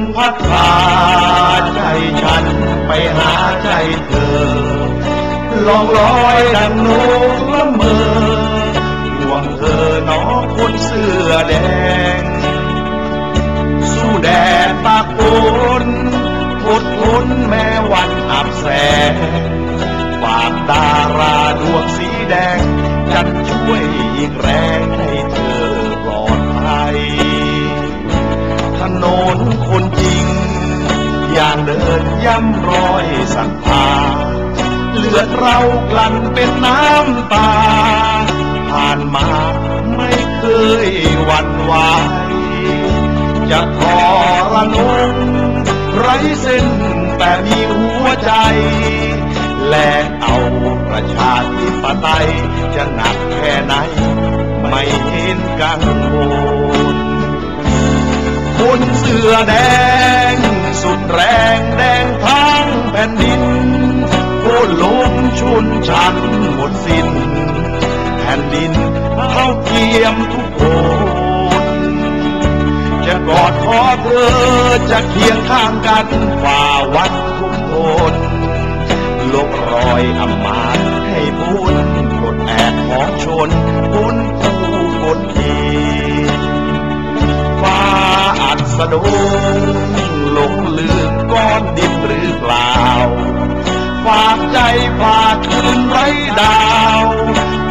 มพัดพาใจฉันไปหาใจเธอลองลอยดังนกละเมอห่วงเธอน้องคนเสื้อแดง สู้แดดตากฝนอดทนแม้วันอับแสงฝากดาราดวงสีแดง จันช่วย ดินย่ำรอยสักพาเลือดเรากลั่นเป็นน้ำตา ผ่านมาไม่เคยหวั่นไหวจะทรนงไรเส้นแต่มีหัวใจ แลกเอาประชาธิปไตยจะหนักแค่ไหน ไม่เห็นกังวลคนเสื้อแดง ชุนชันหมดสิ้นแผ่นดินเท่าเทียมทุกคนจะกอดคอเธอจะเคียงข้างกันฝ่าวันทุกทนลบรอยอำมาตย์ให้บุญกดแอกของชนบุญคู่กดขีดฟ้าอัดสะดุ้ง ฝากใจฝากคืนไร้ดาว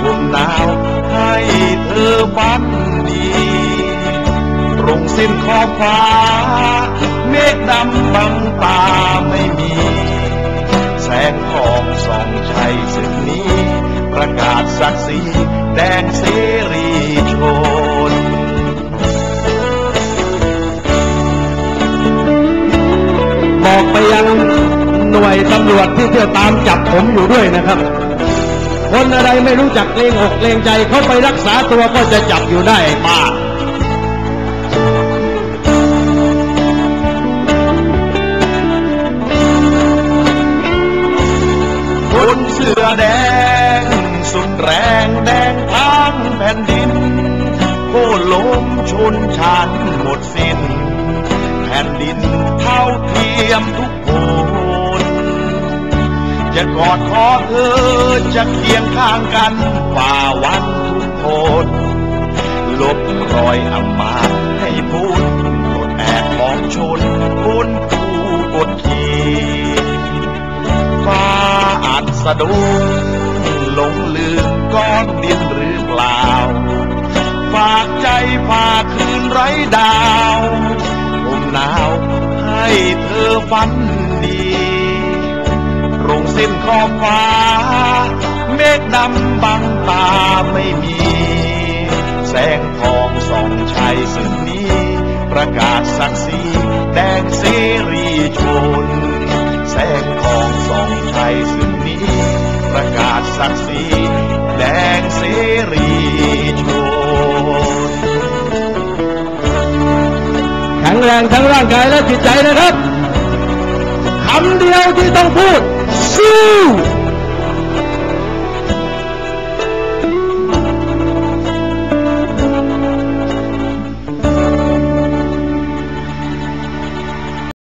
ผมหนาวให้เธอฝันดีตรงเส้นขอบฟ้า เมฆดำบังตาไม่มี แสงทองส่องชัยสึกนี้ ประกาศศักดิ์ศรีแดงเสรีชนบอกไปยัง น่วยตำรวจที่เที่ยวตามจับผมอยู่ด้วยนะครับ คนอะไรไม่รู้จักเกรงอกเกรงใจเขาไปรักษาตัวก็จะจับอยู่ได้ป้าคนเสื้อแดง สุดแรงแดงทั้งแผ่นดินโค่นล้มชนชันหมดสิ้น แผ่นดินเท่าเทียมทุ จะกอดคอเธอจะเคียงข้างกันฝ่าวันทุกคนลบรอยอำมาตย์ให้พูดกดแอกของชนคนคู่กดขี่ฟ้าอาจสะดุ้งหลงลืมก้อนดินหรือเปล่า ฝากใจฝากคืนไร้ดาวผมหนาวให้เธอฝันดี ส้นขอบฟ้า เมฆดำบังตาไม่มี แสงทองส่องชัยสึกนี้ ประกาศศักดิ์ศรีแดงเสรีชน แสงทองส่องชัยสึกนี้ ประกาศศักดิ์ศรีแดงเสรีชนแข็งแรงทั้งร่างกายและจิตใจนะครับคำเดียวที่ต้องพูด สู้